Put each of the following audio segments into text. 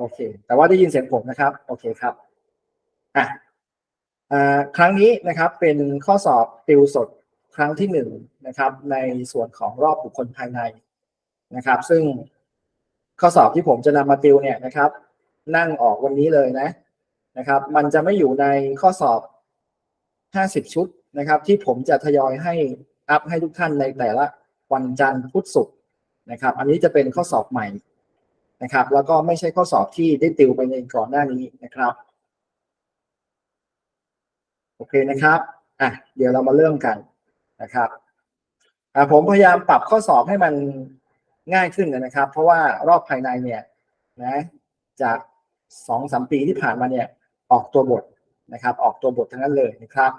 โอเค แต่ว่าได้ยินเสียงผมนะครับ โอเคครับอะครั้งนี้นะครับเป็นข้อสอบติวสดครั้งที่หนึ่งนะครับ ในส่วนของรอบบุคคลภายในนะครับ ซึ่งข้อสอบที่ผมจะนำมาติวเนี่ยนะครับ นั่งออกวันนี้เลยนะนะครับ มันจะไม่อยู่ในข้อสอบ 50 ชุดนะครับ ที่ผมจะทยอยให้อัพให้ทุกท่านในแต่ละวันจันทร์พุธศุกร์นะครับ อันนี้จะเป็นข้อสอบใหม่ นะครับ แล้วก็ไม่ใช่ข้อสอบที่ได้ติวไปในก่อนหน้านี้นะครับโอเคนะครับอะเดี๋ยวเรามาเริ่มกันนะครับอะผมพยายามปรับข้อสอบให้มันง่ายขึ้นนะครับ เพราะว่ารอบภายในเนี่ยนะจากสองสามปีที่ผ่านมาเนี่ยออกตัวบทนะครับ ออกตัวบททั้งนั้นเลยนะครับ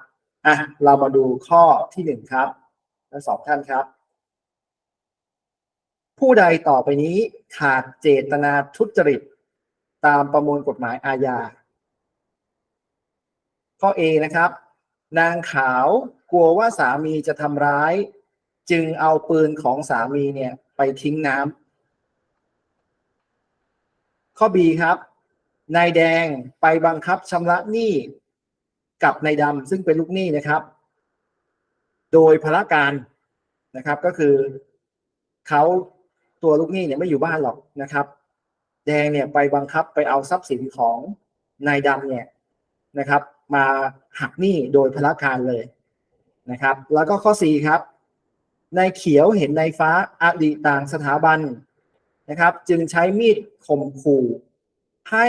อะเรามาดูข้อที่หนึ่งครับทั้งสองท่านครับ ผู้ใดต่อไปนี้ขาดเจตนาทุจริต ตามประมวลกฎหมายอาญา ข้อ A นะครับ นางขาวกลัวว่าสามีจะทำร้าย จึงเอาปืนของสามีเนี่ยไปทิ้งน้ำข้อ B ครับ นายแดงไปบังคับชำระหนี้กับนายดำซึ่งเป็นลูกหนี้นะครับ โดยพละการนะครับก็คือเขา ตัวลูกหนี้เนี่ยไม่อยู่บ้านหรอกนะครับ แดงเนี่ยไปบังคับไปเอาทรัพย์สินของนายดำเนี่ยนะครับ มาหักหนี้โดยพละการเลยนะครับ แล้วก็ข้อ4ครับนายเขียวเห็นนายฟ้าอดีตต่างสถาบันนะครับ จึงใช้มีดข่มขู่ให้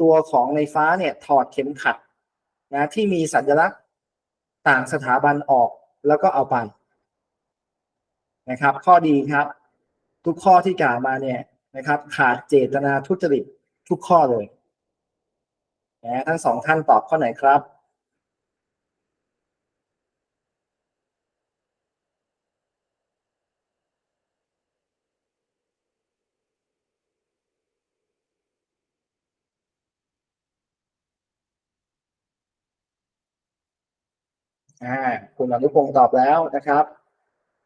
ตัวของนายฟ้าเนี่ยถอดเข็มขัดนะที่มีสัญลักษณ์ต่างสถาบันออกแล้วก็เอาไปนะครับ ข้อดีครับ ทุกข้อที่กล่าวมาเนี่ยนะครับ ขาดเจตนาทุจริตทุกข้อเลยนะทั้งสองท่านตอบข้อไหนครับ อ่า คุณอนุพงศ์ตอบแล้วนะครับ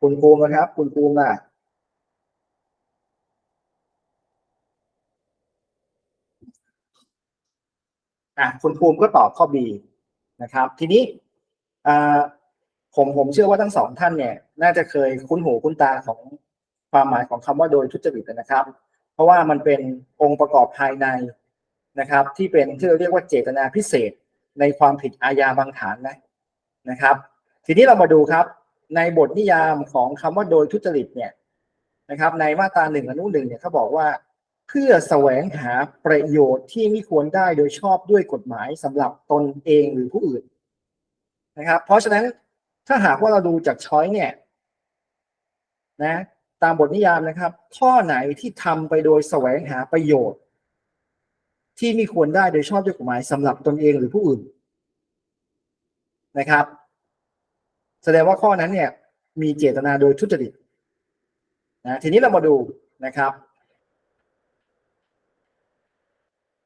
คุณภูมินะครับ คุณภูมิล่ะ อะคุณภูมิก็ตอบข้อ B นะครับ ทีนี้ผมผมเชื่อว่าทั้งสองท่านเนี่ย น่าจะเคยคุ้นหูคุ้นตาของความหมายของคำว่าโดยทุจริตนะครับ เพราะว่ามันเป็นองค์ประกอบภายในนะครับ ที่เป็นที่เราเรียกว่าเจตนาพิเศษในความผิดอาญาบางฐานนะนะครับ ทีนี้เรามาดูครับ ในบทนิยามของคำว่าโดยทุจริตเนี่ยนะครับ ในมาตราหนึ่งอนุหนึ่งเนี่ยเขาบอกว่า เพื่อแสวงหาประโยชน์ที่ไม่ควรได้โดยชอบด้วยกฎหมายสำหรับตนเองหรือผู้อื่นนะครับ เพราะฉะนั้นถ้าหากว่าเราดูจากช้อยเนี่ยนะตามบทนิยามนะครับ ข้อไหนที่ทำไปโดยแสวงหาประโยชน์ ที่ไม่ควรได้โดยชอบด้วยกฎหมายสำหรับตนเองหรือผู้อื่นนะครับ แสดงว่าข้อนั้นเนี่ยมีเจตนาโดยทุจริตนะทีนี้เรามาดูนะครับ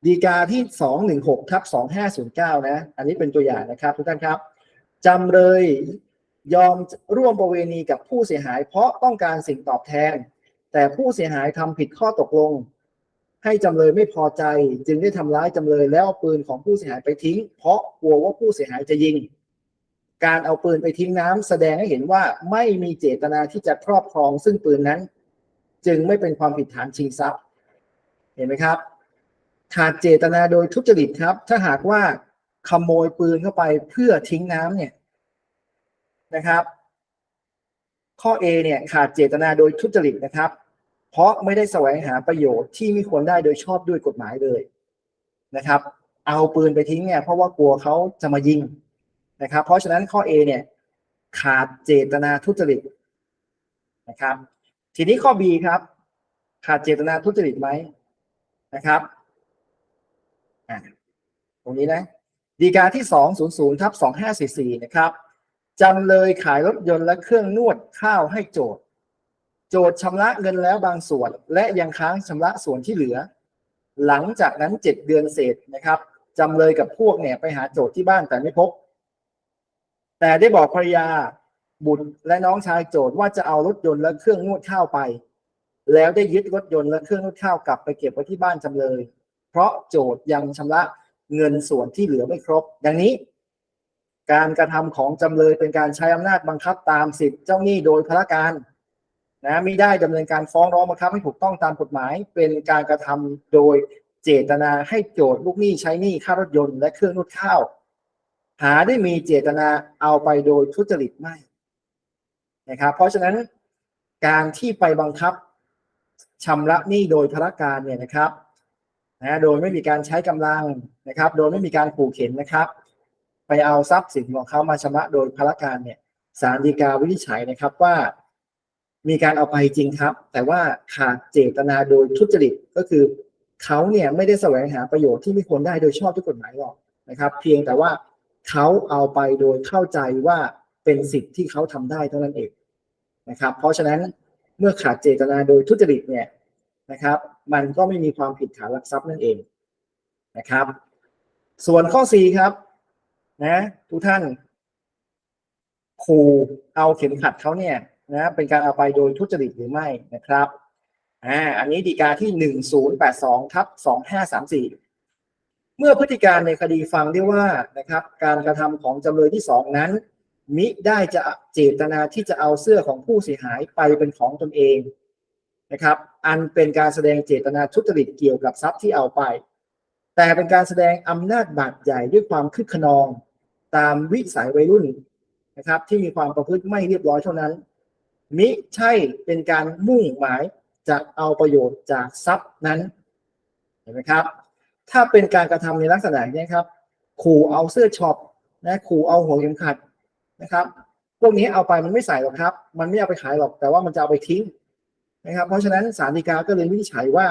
ดีกาที่สองหนึ่งหกทับสองห้าศูนย์เก้านะ อันนี้เป็นตัวอย่างนะครับทุกท่านครับจำเลยยอมร่วมประเวณีกับผู้เสียหาย เพราะต้องการสิ่งตอบแทน แต่ผู้เสียหายทำผิดข้อตกลง ให้จำเลยไม่พอใจจึงได้ทำร้ายจำเลยแล้วเอาปืนของผู้เสียหายไปทิ้ง เพราะกลัวว่าผู้เสียหายจะยิง การเอาปืนไปทิ้งน้ำแสดงให้เห็นว่าไม่มีเจตนาที่จะครอบครองซึ่งปืนนั้น จึงไม่เป็นความผิดฐานชิงทรัพย์ เห็นไหมครับ ขาดเจตนาโดยทุจริตครับ ถ้าหากว่าขโมยปืนเข้าไปเพื่อทิ้งน้ำเนี่ยนะครับ ข้อ A เนี่ยขาดเจตนาโดยทุจริตนะครับ เพราะไม่ได้แสวงหาประโยชน์ที่ไม่ควรได้โดยชอบด้วยกฎหมายเลยนะครับ เอาปืนไปทิ้งเนี่ยเพราะว่ากลัวเขาจะมายิงนะครับ เพราะฉะนั้นข้อ A เนี่ยขาดเจตนาทุจริตนะครับ ทีนี้ข้อ B ครับ ขาดเจตนาทุจริตไหมนะครับ ตรงนี้นะดีกาที่สองศูนย์ศูนย์ทับสองห้าสี่สี่นะครับจำเลยขายรถยนต์และเครื่องนวดข้าวให้โจทย์โจทย์ชำระเงินแล้วบางส่วน และยังค้างชำระส่วนที่เหลือ หลังจากนั้นเจ็ดเดือนเศษนะครับจำเลยกับพวกเนี่ยไปหาโจทย์ที่บ้านแต่ไม่พบ แต่ได้บอกภรรยาบุตรและน้องชายโจทย์ว่าจะเอารถยนต์และเครื่องนวดข้าวไป แล้วได้ยึดรถยนต์และเครื่องนวดข้าวกลับไปเก็บไว้ที่บ้านจำเลย เพราะโจทย์ยังชำระเงินส่วนที่เหลือไม่ครบ ดังนี้ การกระทำของจำเลยเป็นการใช้อำนาจบังคับตามสิทธิเจ้าหนี้โดยพละการนะไม่ได้ดำเนินการฟ้องร้องบังคับให้ถูกต้องตามกฎหมาย เป็นการกระทำโดยเจตนาให้โจทย์ลูกหนี้ใช้หนี้ค่ารถยนต์และเครื่องนวดข้าว หาได้มีเจตนาเอาไปโดยทุจริตไม่นะครับเพราะฉะนั้นการที่ไปบังคับชำระหนี้โดยพละการเนี่ยนะครับ นะโดยไม่มีการใช้กำลังนะครับ โดยไม่มีการขู่เข็นนะครับ ไปเอาทรัพย์สินของเขามาชำระโดยพละการเนี่ยศาลฎีกาวินิจฉัยนะครับว่า มีการเอาไปจริงครับ แต่ว่าขาดเจตนาโดยทุจริตก็คือเขาเนี่ยไม่ได้แสวงหาประโยชน์ที่ไม่ควรได้โดยชอบด้วยกฎหมายหรอกนะครับ เพียงแต่ว่าเขาเอาไปโดยเข้าใจว่าเป็นสิทธิ์ที่เขาทำได้เท่านั้นเองนะครับ เพราะฉะนั้นเมื่อขาดเจตนาโดยทุจริตเนี่ยนะครับ มันก็ไม่มีความผิดฐานลักทรัพย์นั่นเองนะครับ ส่วนข้อ4ครับ นะทุกท่านขู่เอาเข็มขัดเขาเนี่ยนะเป็นการเอาไปโดยทุจริตหรือไม่นะครับอ่าอันนี้ดีกาที่หนึ่งศูนย์แปดสองทับสองห้าสามสี่เมื่อพฤติการในคดีฟังได้ว่านะครับ การกระทำของจำเลยที่สองนั้น มิได้จะเจตนาที่จะเอาเสื้อของผู้เสียหายไปเป็นของตนเองนะครับ อันเป็นการแสดงเจตนาทุจริตเกี่ยวกับทรัพย์ที่เอาไป แต่เป็นการแสดงอำนาจบาดใหญ่ด้วยความคึกขนอง ตามวิสัยวัยรุ่นนะครับ ที่มีความประพฤติไม่เรียบร้อยเท่านั้น มิใช่เป็นการมุ่งหมายจะเอาประโยชน์จากทรัพย์นั้นเห็นไหมครับ ถ้าเป็นการกระทำในลักษณะนี้ครับขู่เอาเสื้อช็อปนะขู่เอาหัวเข็มขัดนะครับพวกนี้เอาไปมันไม่ใส่หรอกครับ มันไม่เอาไปขายหรอกแต่ว่ามันจะเอาไปทิ้ง นะครับ เพราะฉะนั้นศาลฎีกาก็เลยวินิจฉัยว่า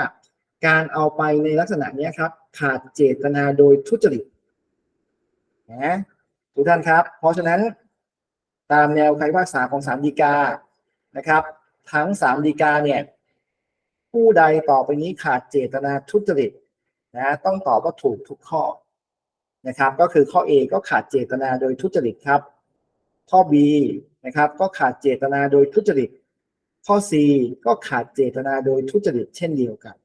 การเอาไปในลักษณะนี้ครับขาดเจตนาโดยทุจริตนะทุกท่านครับ เพราะฉะนั้นตามแนวคำพิพากษาของศาลฎีกานะครับ ทั้งสามฎีกาเนี่ยผู้ใดต่อไปนี้ขาดเจตนาทุจริตนะต้องตอบว่าถูกทุกข้อนะครับ ก็คือข้อ A ก็ขาดเจตนาโดยทุจริตครับ ข้อ B นะครับ ก็ขาดเจตนาโดยทุจริต ข้อ C ก็ขาดเจตนาโดยทุจริตเช่นเดียวกัน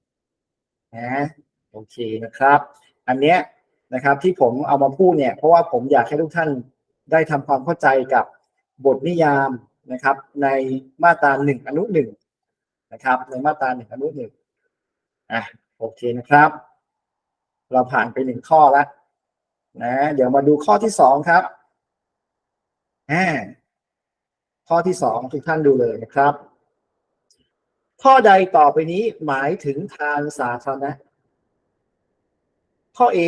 นะโอเคนะครับ อันเนี้ยนะครับที่ผมเอามาพูดเนี่ยเพราะว่าผมอยากให้ทุกท่านได้ทำความเข้าใจกับบทนิยามนะครับ ในมาตราหนึ่งอนุหนึ่งนะครับ ในมาตราหนึ่งอนุหนึ่งอะโอเคนะครับ เราผ่านไปหนึ่งข้อแล้วนะเดี๋ยวมาดูข้อที่สองครับอ่าข้อที่สองทุกท่านดูเลยนะครับ ข้อใดต่อไปนี้หมายถึงทางสาธารณะ ข้อ A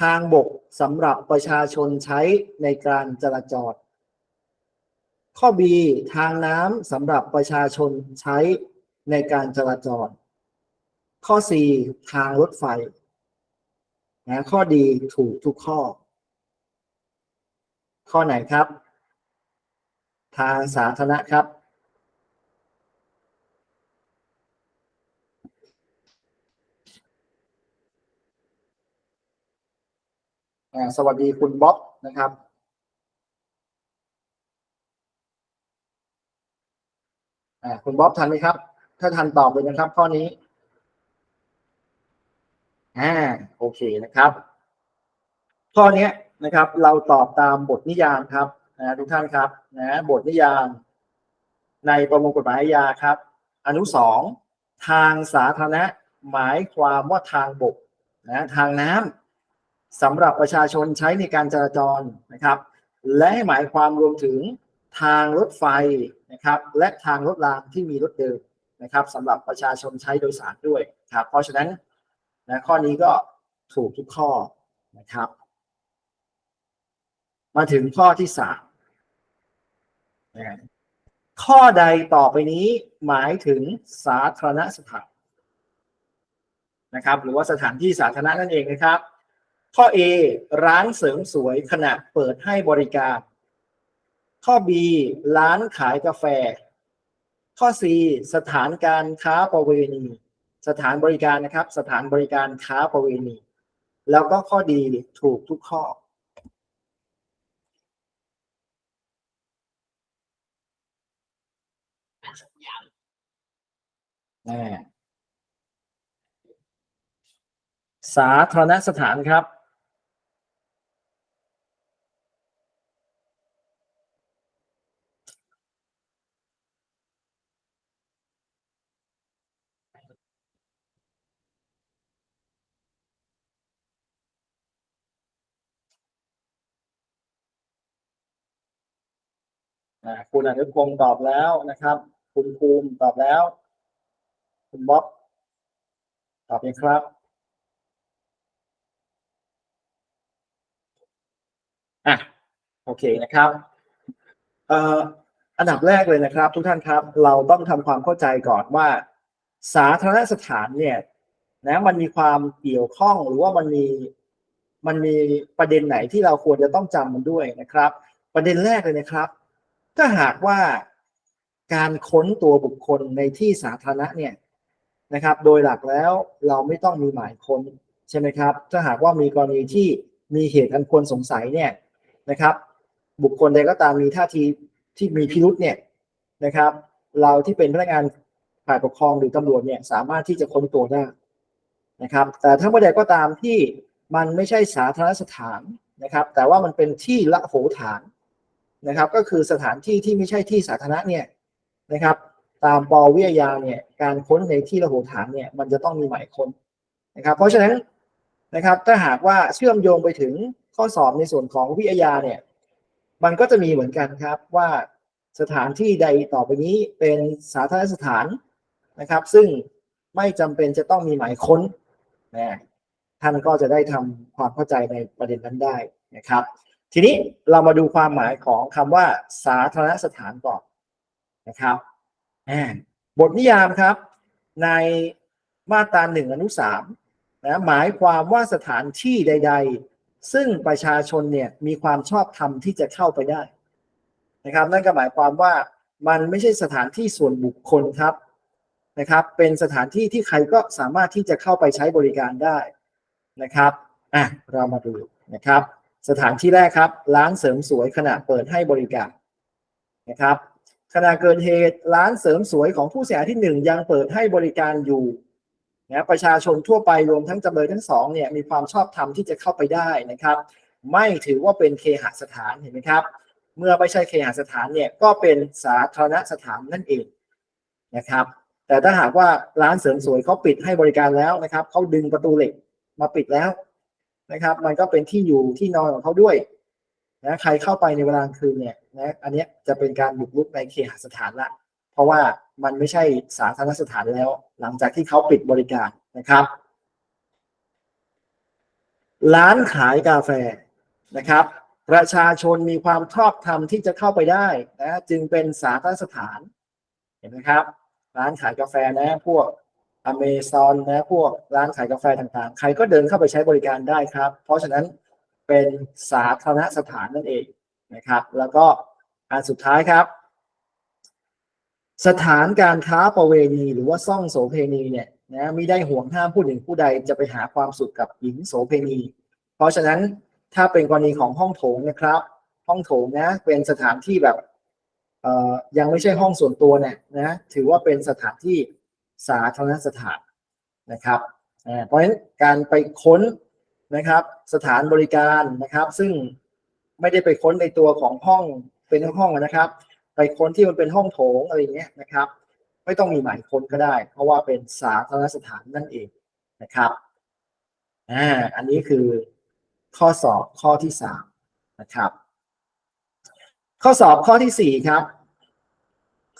ทางบกสำหรับประชาชนใช้ในการจราจร ข้อ B ทางน้ำสำหรับประชาชนใช้ในการจราจร ข้อ C ทางรถไฟนะข้อดีถูกทุกข้อ ข้อไหนครับ ทางสาธารณะครับ สวัสดีคุณบ๊อบนะครับคุณบ๊อบทันไหมครับ ถ้าทันตอบเลยนะครับ ข้อนี้อ่าโอเคนะครับ ข้อนี้นะครับ เราตอบตามบทนิยามครับนะทุกท่านครับนะบทนิยาม ในประมวลกฎหมายอาญาครับ อนุสองทางสาธารณะหมายความว่าทางบกนะทางน้ำ สำหรับประชาชนใช้ในการจราจรนะครับ และหมายความรวมถึงทางรถไฟนะครับ และทางรถรางที่มีรถเดินนะครับสำหรับประชาชนใช้โดยสารด้วยครับ เพราะฉะนั้นนะข้อนี้ก็ถูกทุกข้อนะครับ มาถึงข้อที่สามนะข้อใดต่อไปนี้หมายถึงสาธารณสถานนะครับ หรือว่าสถานที่สาธารณะนั่นเองนะครับ ข้อ A ร้านเสริมสวยขณะเปิดให้บริการ ข้อ B ร้านขายกาแฟ ข้อ C สถานการค้าประเวณี สถานบริการนะครับ สถานบริการค้าประเวณี แล้วก็ข้อดีถูกทุกข้อสาธารณสถานครับ อ่า คุณอนุพงศ์ตอบแล้วนะครับ คุณภูมิตอบแล้ว คุณบ๊อบตอบยังครับ อะ โอเคนะครับเอ่ออันดับแรกเลยนะครับ ทุกท่านครับ เราต้องทำความเข้าใจก่อนว่า สาธารณสถานเนี่ยนะมันมีความเกี่ยวข้องหรือว่ามันมีมันมีประเด็นไหนที่เราควรจะต้องจำมันด้วยนะครับ ประเด็นแรกเลยนะครับ ถ้าหากว่าการค้นตัวบุคคลในที่สาธารณะเนี่ยนะครับ โดยหลักแล้วเราไม่ต้องมีหมายค้นใช่ไหมครับ ถ้าหากว่ามีกรณีที่มีเหตุอันควรสงสัยเนี่ยนะครับ บุคคลใดก็ตามมีท่าทีที่มีพิรุษเนี่ยนะครับ เราที่เป็นพนักงานฝ่ายปกครองหรือตำรวจเนี่ยสามารถที่จะค้นตัวได้นะครับ แต่ถ้าเมื่อใดก็ตามที่มันไม่ใช่สาธารณสถานนะครับ แต่ว่ามันเป็นที่ละโหฐาน นะครับก็คือสถานที่ที่ไม่ใช่ที่สาธารณะเนี่ยนะครับ ตามปวิทยาเนี่ยการค้นในที่ระโหฐานเนี่ยมันจะต้องมีหมายค้นนะครับ เพราะฉะนั้นนะครับถ้าหากว่าเชื่อมโยงไปถึงข้อสอบในส่วนของวิทยาเนี่ยมันก็จะมีเหมือนกันครับว่าสถานที่ใดต่อไปนี้เป็นสาธารณสถานนะครับ ซึ่งไม่จำเป็นจะต้องมีหมายค้นนะท่านก็จะได้ทำความเข้าใจในประเด็นนั้นได้นะครับ ทีนี้เรามาดูความหมายของคำว่า สาธารณสถานก่อนนะครับบทนิยามครับ ในมาตราหนึ่งอนุสามนะหมายความว่าสถานที่ใด ๆ ซึ่งประชาชนเนี่ยมีความชอบธรรมที่จะเข้าไปได้นะครับ นั่นก็หมายความว่ามันไม่ใช่สถานที่ส่วนบุคคลครับนะครับ เป็นสถานที่ที่ใครก็สามารถที่จะเข้าไปใช้บริการได้นะครับอะเรามาดูนะครับ สถานที่แรกครับ ร้านเสริมสวยขณะเปิดให้บริการนะครับขณะเกิดเหตุร้านเสริมสวยของผู้เสียหายที่หนึ่งยังเปิดให้บริการอยู่นะประชาชนทั่วไปรวมทั้งจำเลยทั้งสองเนี่ยมีความชอบธรรมที่จะเข้าไปได้นะครับ ไม่ถือว่าเป็นเคหสถานเห็นไหมครับ เมื่อไม่ใช่เคหสถานเนี่ยก็เป็นสาธารณสถานนั่นเองนะครับ แต่ถ้าหากว่าร้านเสริมสวยเขาปิดให้บริการแล้วนะครับเขาดึงประตูเหล็กมาปิดแล้ว นะครับ มันก็เป็นที่อยู่ที่นอนของเขาด้วยนะใครเข้าไปในเวลากลางคืนเนี่ยนะอันนี้จะเป็นการบุกรุกในเคหสถานละ เพราะว่ามันไม่ใช่สาธารณสถานแล้ว หลังจากที่เขาปิดบริการนะครับ ร้านขายกาแฟนะครับ ประชาชนมีความชอบธรรมที่จะเข้าไปได้นะจึงเป็นสาธารณสถานเห็นไหมครับ ร้านขายกาแฟนะพวก อเมซอนนะพวกร้านขายกาแฟต่างๆ ใครก็เดินเข้าไปใช้บริการได้ครับ เพราะฉะนั้นเป็นสาธารณสถานนั่นเองนะครับ แล้วก็อันสุดท้ายครับ สถานการค้าประเวณี หรือว่าซ่องโสเพณีเนี่ยนะมิได้ห่วงห้ามผู้หนึ่งผู้ใดจะไปหาความสุขกับหญิงโสเพณี เพราะฉะนั้นถ้าเป็นกรณีของห้องโถงนะครับ ห้องโถงนะเป็นสถานที่แบบเอ่อยังไม่ใช่ห้องส่วนตัวเนี่ยนะถือว่าเป็นสถานที่ สาธารณสถานนะครับเพราะฉะนั้นการไปค้นนะครับสถานบริการนะครับ ซึ่งไม่ได้ไปค้นในตัวของห้องเป็นห้องนะครับ ไปค้นที่มันเป็นห้องโถงอะไรเงี้ยนะครับ ไม่ต้องมีหมายค้นก็ได้ เพราะว่าเป็นสาธารณสถานนั่นเองนะครับอ่าอันนี้คือข้อสอบข้อที่สามนะครับ ข้อสอบข้อที่สี่ครับ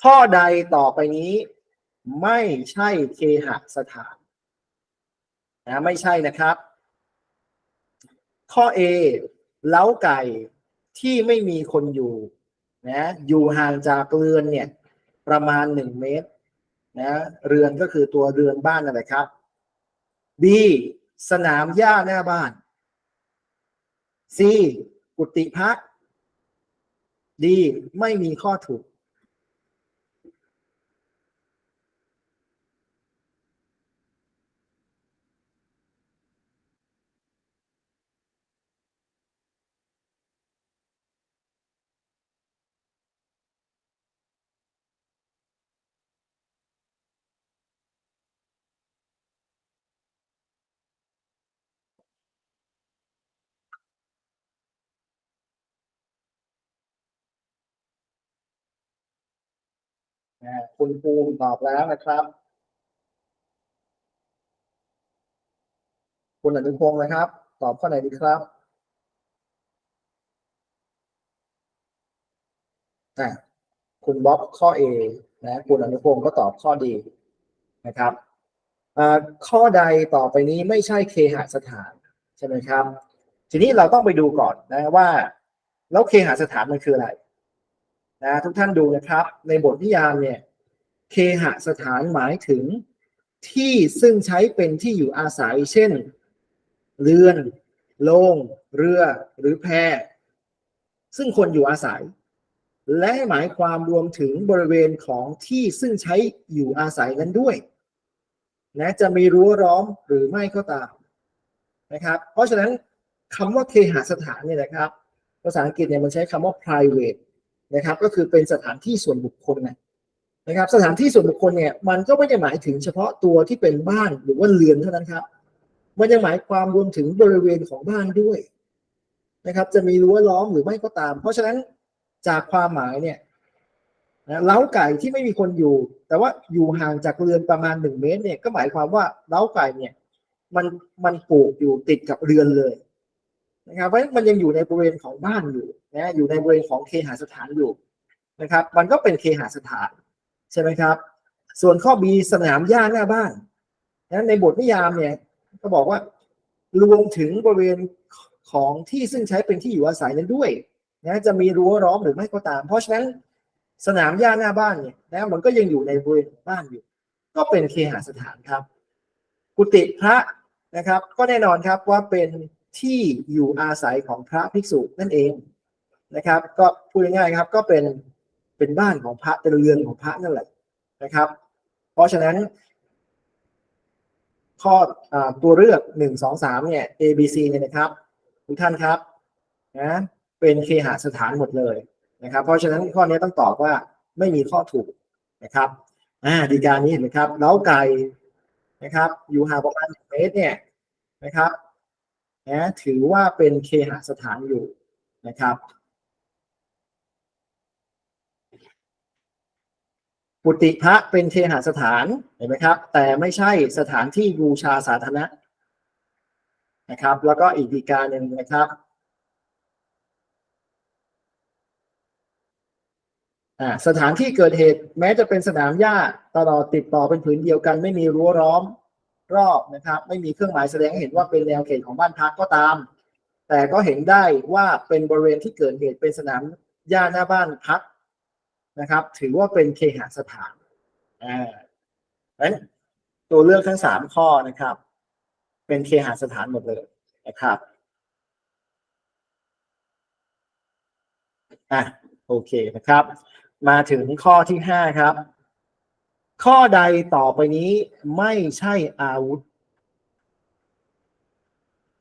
ข้อใดต่อไปนี้ ไม่ใช่เคหสถานนะไม่ใช่นะครับ ข้อ A เล้าไก่ที่ไม่มีคนอยู่นะอยู่ห่างจากเรือนเนี่ยประมาณหนึ่งเมตรนะเรือนก็คือตัวเรือนบ้านนั่นแหละครับ B สนามหญ้าหน้าบ้าน C กุฏิพัก D ไม่มีข้อถูก คุณภูมิตอบแล้วนะครับ คุณอนุพงศ์นะครับ ตอบข้อไหนดีครับอ่าคุณบ๊อบข้อ A นะคุณอนุพงศ์ก็ตอบข้อดีนะครับข้อใดต่อไปนี้ไม่ใช่เคหสถานใช่ไหมครับ ทีนี้เราต้องไปดูก่อนนะว่า แล้วเคหสถานมันคืออะไร นะทุกท่านดูนะครับ ในบทนิยามเนี่ยเคหสถานหมายถึงที่ซึ่งใช้เป็นที่อยู่อาศัยเช่น เรือนโรงเรือ หรือแพ ซึ่งคนอยู่อาศัย และหมายความรวมถึงบริเวณของที่ซึ่งใช้อยู่อาศัยนั้นด้วยนะจะมีรั้วล้อมหรือไม่ก็ตามนะครับ เพราะฉะนั้นคำว่าเคหสถานเนี่ยนะครับ ภาษาอังกฤษเนี่ยมันใช้คำว่า private นะครับ ก็คือเป็นสถานที่ส่วนบุคคลนะนะครับ สถานที่ส่วนบุคคลเนี่ย มันก็ไม่ได้หมายถึงเฉพาะตัวที่เป็นบ้านหรือว่าเรือนเท่านั้นครับ มันยังหมายความรวมถึงบริเวณของบ้านด้วยนะครับ จะมีรั้วล้อมหรือไม่ก็ตาม เพราะฉะนั้นจากความหมายเนี่ยนะเล้าไก่ที่ไม่มีคนอยู่ แต่ว่าอยู่ห่างจากเรือนประมาณหนึ่งเมตรเนี่ยก็หมายความว่าเล้าไก่เนี่ยมันมันปลูกอยู่ติดกับเรือนเลย นะครับเพราะมันยังอยู่ในบริเวณของบ้านอยู่นะอยู่ในบริเวณของเคหสถานอยู่นะครับ มันก็เป็นเคหสถานใช่ไหมครับ ส่วนข้อ B สนามหญ้าหน้าบ้านนะในบทนิยามเนี่ยก็บอกว่ารวมถึงบริเวณของที่ซึ่งใช้เป็นที่อยู่อาศัยนั้นด้วยนะจะมีรั้วล้อมหรือไม่ก็ตาม เพราะฉะนั้นสนามหญ้าหน้าบ้านเนี่ยนะมันก็ยังอยู่ในบริเวณบ้านอยู่ ก็เป็นเคหสถานครับ กุฏิพระนะครับ ก็แน่นอนครับว่าเป็น ที่อยู่อาศัยของพระภิกษุนั่นเองนะครับ ก็พูดง่ายๆครับ ก็เป็นเป็นบ้านของพระเป็นเรือนของพระนั่นแหละนะครับ เพราะฉะนั้น ข้ออตัวเลือกหนึ่งสองสามเนี่ย A B C เนี่ยนะครับทุกท่านครับนะเป็นเคหสถานหมดเลยนะครับ เพราะฉะนั้นข้อนี้ต้องตอบว่าไม่มีข้อถูกนะครับอ่าดีการนี้เห็นไหมครับเล้าไก่นะครับ อยู่ห่างประมาณหนึ่งเมตรเนี่ยนะครับ ถือว่าเป็นเคหสถานอยู่นะครับกุฏิพระเป็นเคหสถานเห็นไหมครับ แต่ไม่ใช่สถานที่บูชาสาธารณะนะครับ แล้วก็อีกดีการหนึ่งนะครับสถานที่เกิดเหตุแม้จะเป็นสนามหญ้าตลอดติดต่อเป็นผืนเดียวกัน ไม่มีรั้วล้อม รอบนะครับ ไม่มีเครื่องหมายแสดงให้เห็นว่าเป็นแนวเขตของบ้านพักก็ตาม แต่ก็เห็นได้ว่าเป็นบริเวณที่เกิดเหตุเป็นสนามหญ้าหน้าบ้านพักนะครับ ถือว่าเป็นเคหสถานอ่าเั้นตัวเลือกทั้งสามข้อนะครับ เป็นเคหสถานหมดเลยนะครับอะโอเคนะครับ มาถึงข้อที่ห้าครับ ข้อใดต่อไปนี้ไม่ใช่อาวุธ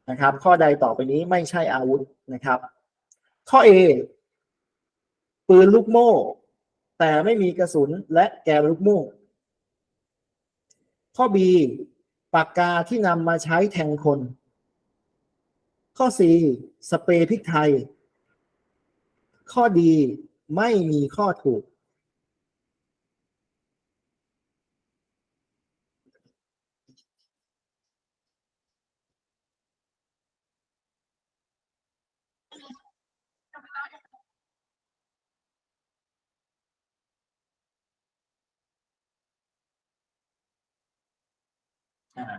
นะครับ ข้อใดต่อไปนี้ไม่ใช่อาวุธนะครับ ข้อ A ปืนลูกโม่ แต่ไม่มีกระสุนและแกนลูกโม่ ข้อ B ปากกาที่นำมาใช้แทงคน ข้อ C สเปรย์พริกไทย ข้อดีไม่มีข้อถูก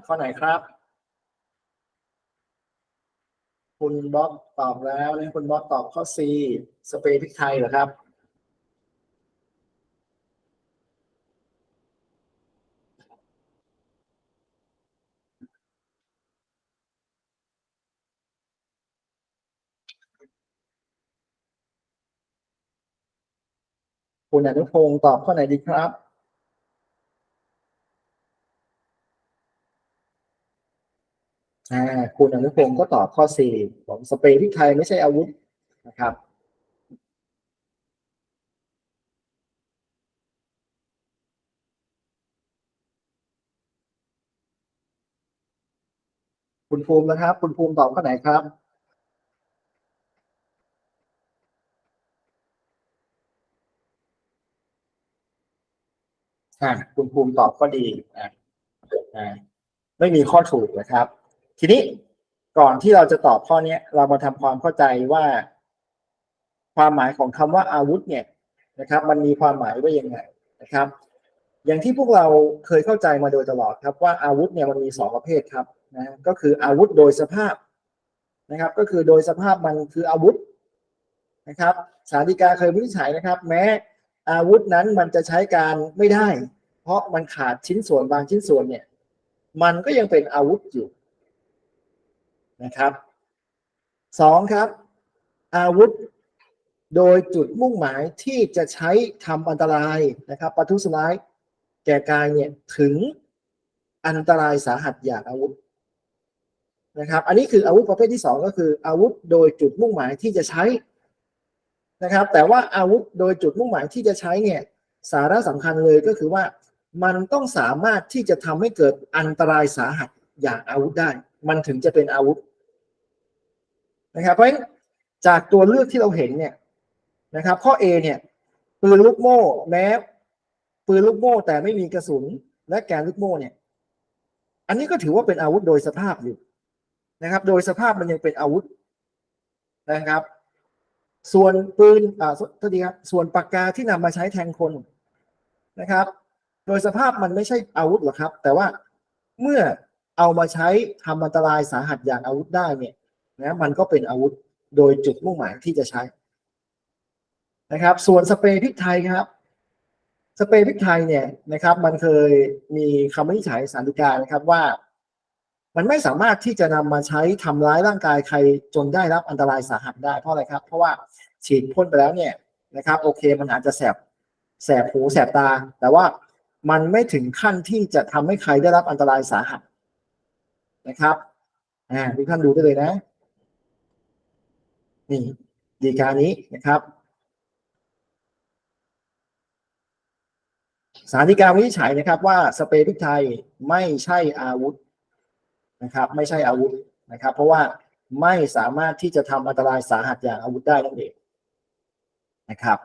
ข้อไหนครับ คุณบ๊อบตอบแล้วนะคุณบ๊อบตอบข้อ C สเปรย์พริกไทยเหรอครับ คุณอนุพงศ์ตอบข้อไหนดีครับ อ่าคุณอนุพงศ์ก็ตอบข้อ C ผมสเปรย์พริกไทยไม่ใช่อาวุธนะครับ คุณภูมินะครับ คุณภูมิตอบข้อไหนครับออะคุณภูมิตอบก็ดีอะอะไม่มีข้อถูกนะครับ ทีนี้ก่อนที่เราจะตอบข้อนี้เรามาทำความเข้าใจว่า ความหมายของคำว่าอาวุธเนี่ยนะครับ มันมีความหมายว่ายังไงนะครับ อย่างที่พวกเราเคยเข้าใจมาโดยตลอดครับว่าอาวุธเนี่ยมันมีสองประเภทครับนะก็คืออาวุธโดยสภาพนะครับ ก็คือโดยสภาพมันคืออาวุธนะครับสารดีกาเคยวินิจฉัยนะครับ แม้อาวุธนั้นมันจะใช้การไม่ได้ เพราะมันขาดชิ้นส่วนบางชิ้นส่วนเนี่ย มันก็ยังเป็นอาวุธอยู่ นะครับสองครับ อาวุธโดยจุดมุ่งหมายที่จะใช้ทำอันตรายนะครับประทุษร้ายแก่กายเนี่ยถึงอันตรายสาหัสอย่างอาวุธนะครับ อันนี้คืออาวุธประเภทที่สองก็คือ อาวุธโดยจุดมุ่งหมายที่จะใช้นะครับ แต่ว่าอาวุธโดยจุดมุ่งหมายที่จะใช้เนี่ยสาระสำคัญเลยก็คือว่ามันต้องสามารถที่จะทำให้เกิดอันตรายสาหัสอย่างอาวุธได้ มันถึงจะเป็นอาวุธ นะครับเพราะฉะนั้นจากตัวเลือกที่เราเห็นเนี่ยนะครับ ข้อ A เนี่ยปืนลูกโม่แม้ปืนลูกโม่แต่ไม่มีกระสุนและแกนลูกโม่เนี่ย อันนี้ก็ถือว่าเป็นอาวุธโดยสภาพอยู่นะครับ โดยสภาพมันยังเป็นอาวุธนะครับ ส่วนปืนอ่าสวัสดีครับส่วนปากกาที่นำมาใช้แทงคนนะครับ โดยสภาพมันไม่ใช่อาวุธหรอกครับ แต่ว่าเมื่อเอามาใช้ทำอันตรายสาหัสอย่างอาวุธได้เนี่ย นะมันก็เป็นอาวุธโดยจุดมุ่งหมายที่จะใช้นะครับ ส่วนสเปรย์พริกไทยครับ สเปรย์พริกไทยเนี่ยนะครับ มันเคยมีคำวินิจฉัยสารดีกานะครับว่า มันไม่สามารถที่จะนำมาใช้ทำร้ายร่างกายใครจนได้รับอันตรายสาหัสได้เพราะอะไรครับ เพราะว่าฉีดพ่นไปแล้วเนี่ยนะครับ โอเคมันอาจจะแสบแสบหูแสบตา แต่ว่ามันไม่ถึงขั้นที่จะทำให้ใครได้รับอันตรายสาหัสนะครับอ่าทุกท่านดูได้เลยนะ นี่ดีกานี้นะครับสารดีกาวินิจฉัยนะครับว่าสเปรย์พริกไทยไม่ใช่อาวุธนะครับ ไม่ใช่อาวุธนะครับ เพราะว่าไม่สามารถที่จะทำอันตรายสาหัสอย่างอาวุธได้นั่นเองนะครับ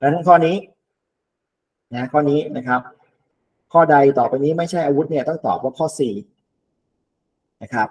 ดังนั้นข้อนี้นะข้อนี้นะครับ ข้อใดต่อไปนี้ไม่ใช่อาวุธเนี่ยต้องตอบว่าข้อสี่นะครับ